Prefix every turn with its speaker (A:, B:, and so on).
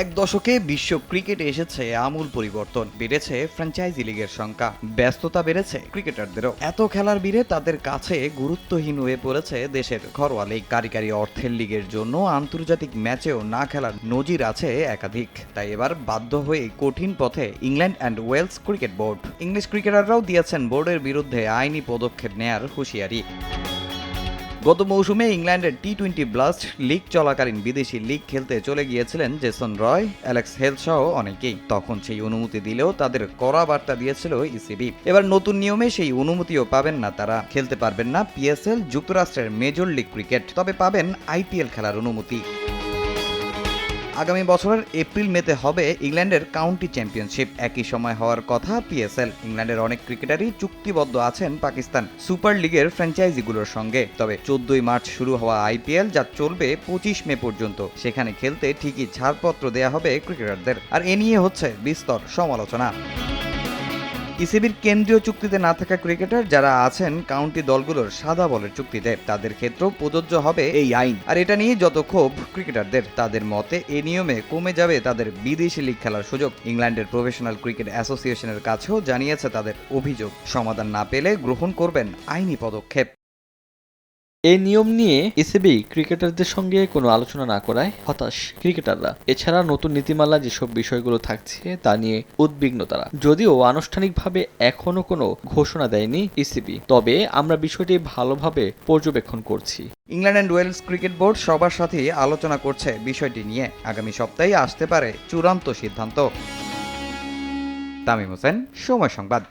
A: এক দশকে বিশ্ব ক্রিকেটে এসেছে আমূল পরিবর্তন। বেড়েছে ফ্র্যাঞ্চাইজি লিগের সংখ্যা। ব্যস্ততা বেড়েছে ক্রিকেটারদেরও। এত খেলার ভিড়ে তাদের কাছে গুরুত্বহীন হয়ে পড়েছে দেশের ঘরোয়া লিগ। কারি কারি অর্থের লিগের জন্য আন্তর্জাতিক ম্যাচেও না খেলার নজির আছে একাধিক। তাই এবার বাধ্য হয়ে কঠিন পথে England and Wales cricket board. English ক্রিকেটাররাও দিয়েছেন বোর্ডের বিরুদ্ধে আইনি পদক্ষেপ নেয়ার হুঁশিয়ারি। গত মৌসুমে ইংল্যান্ডের টি টোয়েন্টি ব্লাস্ট লিগ চলাকালীন বিদেশি লিগ খেলতে চলে গিয়েছিলেন জেসন রয়, অ্যালেক্স হেল সহ অনেকেই। তখন সেই অনুমতি দিলেও তাদের কড়া বার্তা দিয়েছিল ইসিবি এবার নতুন নিয়মে সেই অনুমতিও পাবেন না তারা। খেলতে পারবেন না পিএসএল যুক্তরাষ্ট্রের মেজর লিগ ক্রিকেট তবে পাবেন আইপিএল খেলার অনুমতি। আগামী বছরের এপ্রিল মেতে হবে ইংল্যান্ডের কাউন্টি চ্যাম্পিয়নশিপ। একই সময় হওয়ার কথা পিএসএল। ইংল্যান্ডের অনেক ক্রিকেটারই চুক্তিবদ্ধ আছেন পাকিস্তান সুপার লিগের ফ্র্যাঞ্চাইজিগুলোর সঙ্গে। তবে চোদ্দই মার্চ শুরু হওয়া আইপিএল যা চলবে পঁচিশ মে পর্যন্ত। সেখানে খেলতে ঠিকই ছাড়পত্র দেয়া হবে ক্রিকেটারদের। আর এ নিয়ে হচ্ছে বিস্তর সমালোচনা। ইসিবির কেন্দ্রীয় চুক্তিতে না থাকা ক্রিকেটার যারা আছেন কাউন্টি দলগুলোর সাদা বলের চুক্তিতে, তাদের ক্ষেত্রেও প্রযোজ্য হবে এই আইন। আর এটা নিয়ে যত ক্ষোভ ক্রিকেটারদের, তাদের মতে এ নিয়মে কমে যাবে তাদের বিদেশি লিগ খেলার সুযোগ। ইংল্যান্ডের প্রফেশনাল ক্রিকেট অ্যাসোসিয়েশনের কাছেও জানিয়েছে তাদের অভিযোগ। সমাধান না পেলে গ্রহণ করবেন আইনি পদক্ষেপ।
B: এই নিয়ম নিয়ে ইসিবি ক্রিকেটারদের সঙ্গে কোনো আলোচনা না করায় হতাশ ক্রিকেটাররা। এছাড়া নতুন নীতিমালা যেসব বিষয়গুলো থাকছে তা নিয়ে উদ্বিগ্ন তারা। যদিও আনুষ্ঠানিকভাবে এখনও কোনো ঘোষণা দেয়নি ইসিবি তবে আমরা বিষয়টি ভালোভাবে পর্যবেক্ষণ করছি।
A: England and Wales cricket board সবার সাথে আলোচনা করছে বিষয়টি নিয়ে। আগামী সপ্তাহে আসতে পারে চূড়ান্ত সিদ্ধান্ত। তামিম হোসেন, সময় সংবাদ।